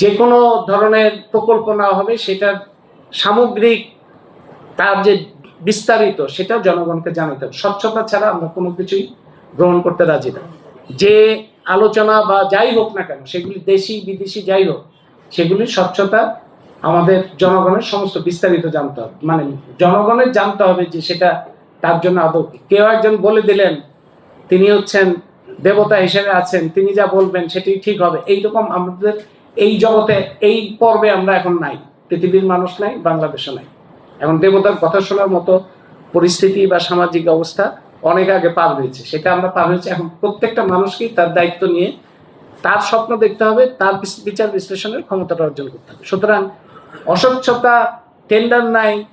যে কোনো ধরনের প্রকল্প নেওয়া হবে, সেটার সামগ্রিক তার যে বিস্তারিত, সেটাও জনগণকে জানাতে হবে। স্বচ্ছতা ছাড়া আমরা কোনো কিছুই গ্রহণ করতে রাজি না। যে আলোচনা বা যাই হোক না কেন, সেগুলি দেশি, বিদেশি যাই হোক, সেগুলি স্বচ্ছতা আমাদের জনগণের সমস্ত বিস্তারিত জানতে হবে। মানে জনগণের জানতে হবে যে সেটা তার জন্য আদৌ কেউ একজন বলে দিলেন, তিনি হচ্ছেন দেবতা হিসেবে আছেন, তিনি যা বলবেন সেটি ঠিক হবে। এইরকম আমাদের এই জগতে, এই পর্বে আমরা এখন নাই। পৃথিবীর মানুষ নাই বাংলাদেশে নাই। এখন দেবতার কথা শোনার মতো পরিস্থিতি বা সামাজিক অবস্থা অনেক আগে পার হয়েছে। সেটা আমরা পার হয়েছে। এখন প্রত্যেকটা মানুষকেই তার দায়িত্ব নিয়ে তার স্বপ্ন দেখতে হবে, তার বিচার বিশ্লেষণের ক্ষমতাটা অর্জন করতে হবে। সুতরাং অস্বচ্ছতা টেন্ডার নাই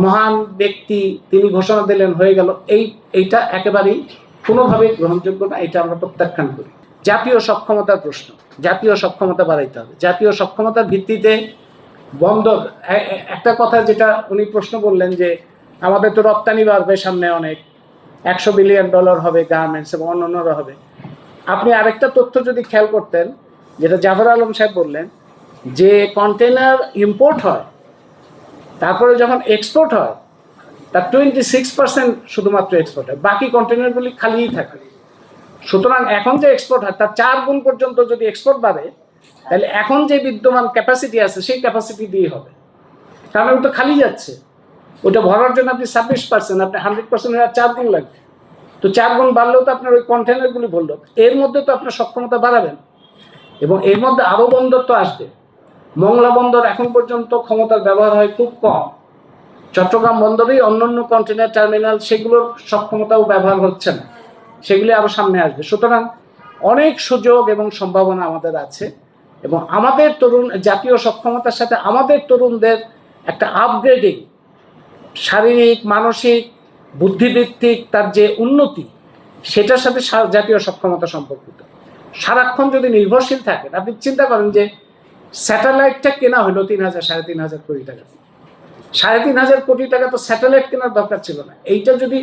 মহান ব্যক্তি তিনি ঘোষণা দিলেন, হয়ে গেল। এই, এইটা একেবারেই কোনোভাবেই গ্রহণযোগ্য না, এটা আমরা প্রত্যাখ্যান করি। জাতীয় সক্ষমতার প্রশ্ন, জাতীয় সক্ষমতা বাড়াইতে হবে। জাতীয় সক্ষমতার ভিত্তিতে এ- একটা কথা যেটা উনি প্রশ্ন বললেন যে, আমাদের তো রপ্তানি বাড়বে সামনে অনেক, একশো বিলিয়ন ডলার হবে গার্মেন্টস এবং অন্যান্যরা হবে। আপনি আরেকটা তথ্য যদি খেয়াল করতেন, যেটা জাফর আলম সাহেব বললেন, যে কন্টেনার ইম্পোর্ট হয়, তারপরে যখন এক্সপোর্ট হয়, তার টোয়েন্টি সিক্স পার্সেন্ট শুধুমাত্র এক্সপোর্ট হয়, বাকি কন্টেনারগুলি খালিই থাকে। সুতরাং এখন যে এক্সপোর্ট হয়, তার চার গুণ পর্যন্ত যদি এক্সপোর্ট বাড়ে, তাহলে এখন যে বিদ্যমান ক্যাপাসিটি আছে, সেই ক্যাপাসিটি দিয়ে হবে। কারণ ওটা খালি যাচ্ছে। ওটা ভরার জন্য আপনি ছাব্বিশ পার্সেন্ট আপনি হান্ড্রেড পার্সেন্ট চার গুণ লাগবে। তো চার গুণ বাড়লেও তো আপনার ওই কন্টেনারগুলি ভরলো এর মধ্যে তো আপনার সক্ষমতা বাড়াবেন। এবং এর মধ্যে আরও বন্দর তো আসবে। মংলা বন্দর এখন পর্যন্ত ক্ষমতার ব্যবহার হয় খুব কম। চট্টগ্রাম বন্দরেই অন্যান্য কন্টেনার টার্মিনাল সেগুলোর সক্ষমতাও ব্যবহার হচ্ছে না। সেগুলি আরও সামনে আসবে। সুতরাং অনেক সুযোগ এবং সম্ভাবনা আমাদের আছে এবং আমাদের তরুণ জাতীয় সক্ষমতার সাথে আমাদের তরুণদের একটা আপগ্রেডিং শারীরিক, মানসিক, বুদ্ধিবৃত্তিক তার যে উন্নতি, সেটার সাথে জাতীয় সক্ষমতা সম্পর্কিত। সারাক্ষণ যদি নির্ভরশীল থাকেন, আপনি চিন্তা করেন যে স্যাটেলাইটটা কেনা হলো তিন হাজার, সাড়ে তিন হাজার কোটি টাকা। সাড়ে তিন হাজার কোটি টাকা তো স্যাটেলাইট কেনার দরকার ছিল না। এইটা যদি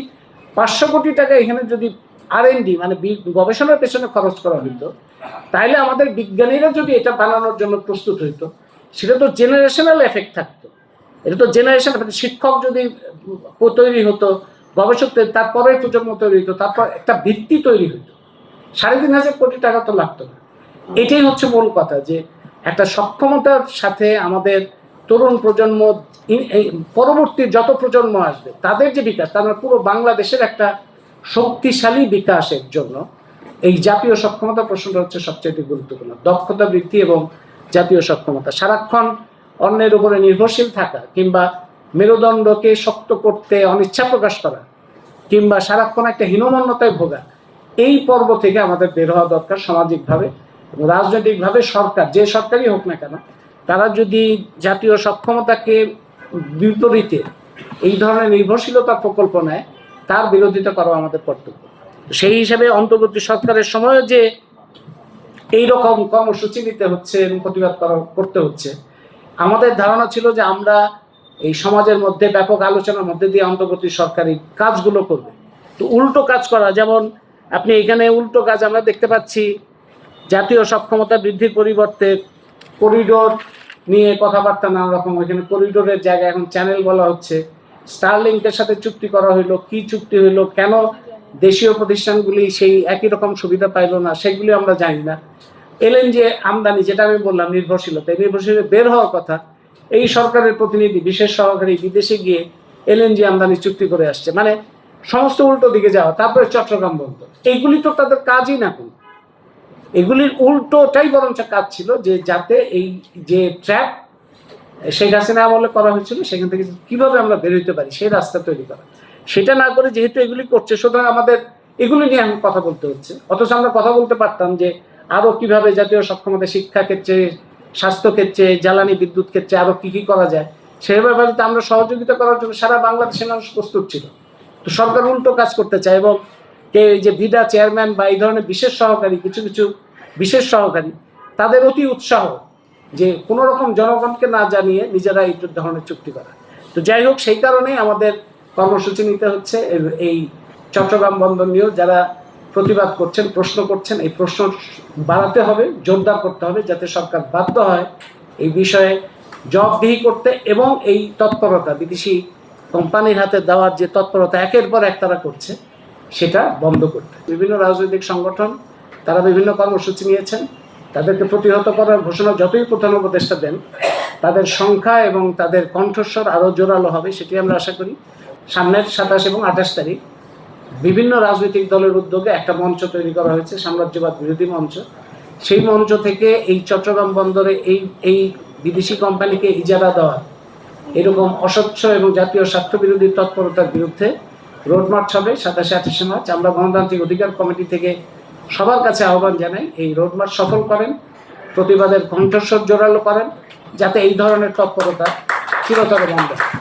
পাঁচশো কোটি টাকা এখানে যদি আর ডি মানে গবেষণার পেছনে খরচ করা হইতো। তাহলে আমাদের বিজ্ঞানীরা যদি এটা বানানোর জন্য প্রস্তুত হইতো, সেটা তো জেনারেশনাল এফেক্ট থাকতো। এটা তো জেনারেশন শিক্ষক যদি তৈরি হতো, গবেষক তৈরি- তারপরের প্রজন্ম তৈরি হতো তারপর একটা ভিত্তি তৈরি হতো সাড়ে তিন হাজার কোটি টাকা তো লাগতো না। এটাই হচ্ছে মূল কথা যে একটা সক্ষমতার সাথে আমাদের তরুণ প্রজন্ম পরবর্তী যত প্রজন্ম আসবে, তাদের যে বিকাশ, তার মানে পুরো বাংলাদেশের একটা শক্তিশালী বিকাশের জন্য এই জাতীয় সক্ষমতা প্রশ্নটা হচ্ছে সবচেয়ে গুরুত্বপূর্ণ। দক্ষতা বৃদ্ধি এবং জাতীয় সক্ষমতা। সারাক্ষণ অন্যের উপরে নির্ভরশীল থাকা কিংবা মেরুদণ্ডকে শক্ত করতে অনিচ্ছা প্রকাশ করা কিংবা সারাক্ষণ একটা হীনমন্যতায় ভোগা, এই পর্ব থেকে আমাদের বের হওয়া দরকার সামাজিকভাবে এবং রাজনৈতিকভাবে সরকার, যে সরকারই হোক না কেন, তারা যদি জাতীয় সক্ষমতাকে বিপরীতে এই ধরনের নির্ভরশীলতা প্রকল্প নেয় তার বিরোধিতা করা আমাদের কর্তব্য। সেই হিসাবে অন্তর্বর্তী সরকারের সময় যে এই রকম কর্মসূচি নিতে হচ্ছে এবং প্রতিবাদ করা, করতে হচ্ছে, আমাদের ধারণা ছিল যে আমরা এই সমাজের মধ্যে ব্যাপক আলোচনার মধ্যে দিয়ে অন্তর্বর্তী সরকারি কাজগুলো করবে। তো উল্টো কাজ করা, যেমন আপনি এখানে উল্টো কাজ আমরা দেখতে পাচ্ছি, জাতীয় সক্ষমতা বৃদ্ধির পরিবর্তে করিডোর নিয়ে কথাবার্তা নানা রকম ওইখানে করিডোরের জায়গায় এখন চ্যানেল বলা হচ্ছে। স্টারলিংকের সাথে চুক্তি করা হইল, কি চুক্তি হইল, কেন দেশীয় প্রতিষ্ঠানগুলি সেই একই রকম সুবিধা পাইলো না, সেগুলি আমরা জানি না। এলেন যে আমদানি, যেটা আমি বললাম নির্ভরশীলতা এই নির্ভরশীলতা বের হওয়ার কথা, এই সরকারের প্রতিনিধি, বিশেষ সহকারী বিদেশে গিয়ে এলএনজি আমদানি চুক্তি করে আসছে। মানে সমস্ত উল্টো দিকে যাওয়া, তারপরে চট্টগ্রাম বন্ধ এইগুলি তো তাদের কাজই না কোনো। এগুলির উল্টোটাই বরঞ্চ কাজ ছিল যে যাতে এই যে ট্র্যাপ শেখ হাসিনা আমলে করা হয়েছিল, সেখান থেকে কীভাবে আমরা বের হইতে পারি, সেই রাস্তা তৈরি করা। সেটা না করে যেহেতু এগুলি করছে, সুতরাং আমাদের এগুলি নিয়ে এখন কথা বলতে হচ্ছে। অথচ আমরা কথা বলতে পারতাম যে আরও কীভাবে জাতীয় সক্ষমতা শিক্ষা ক্ষেত্রে, স্বাস্থ্য ক্ষেত্রে, জ্বালানি বিদ্যুৎ ক্ষেত্রে আরও কী কী করা যায় সেই ব্যাপারে তো আমরা সহযোগিতা করার জন্য সারা বাংলাদেশের মানুষ প্রস্তুত ছিল। তো সরকার উল্টো কাজ করতে চায় এবং এই যে ভিডা চেয়ারম্যান বা এই ধরনের বিশেষ সহকারী, কিছু কিছু বিশেষ সহকারী, তাদের অতি উৎসাহ যে কোনো রকম জনগণকে না জানিয়ে নিজেরা এই ধরনের চুক্তি করা। তো যাই হোক, সেই কারণেই আমাদের কর্মসূচি নিতে হচ্ছে এই চট্টগ্রাম বন্দর নিয়েও যারা প্রতিবাদ করছেন, প্রশ্ন করছেন, এই প্রশ্ন বাড়াতে হবে, জোরদার করতে হবে যাতে সরকার বাধ্য হয় এই বিষয়ে জবাবদিহি করতে এবং এই তৎপরতা, বিদেশি কোম্পানির হাতে দেওয়ার যে তৎপরতা একের পর এক তারা করছে, সেটা বন্ধ করতে। বিভিন্ন রাজনৈতিক সংগঠন, তারা বিভিন্ন কর্মসূচি নিয়েছেন। তাদেরকে প্রতিহত করার ঘোষণা যতই প্রধান উপদেষ্টা দেন, তাদের সংখ্যা এবং তাদের কণ্ঠস্বর আরও জোরালো হবে সেটি আমরা আশা করি। সামনের সাতাশ এবং আঠাশ তারিখ বিভিন্ন রাজনৈতিক দলের উদ্যোগে একটা মঞ্চ তৈরি করা হয়েছে, সাম্রাজ্যবাদ বিরোধী মঞ্চ। সেই মঞ্চ থেকে এই চট্টগ্রাম বন্দরে এই এই বিদেশি কোম্পানিকে ইজারা দেওয়া, এরকম অস্বচ্ছ এবং জাতীয় স্বার্থ বিরোধী তৎপরতার বিরুদ্ধে রোড মার্চ হবে সাতাশে আঠাশে মার্চ। আমরা গণতান্ত্রিক অধিকার কমিটি থেকে সবার কাছে আহ্বান জানাই, এই রোড মার্চ সফল করেন, প্রতিবাদের কণ্ঠস্বর জোরালো করেন, যাতে এই ধরনের তৎপরতা চিরতরে বন্ধ হয়।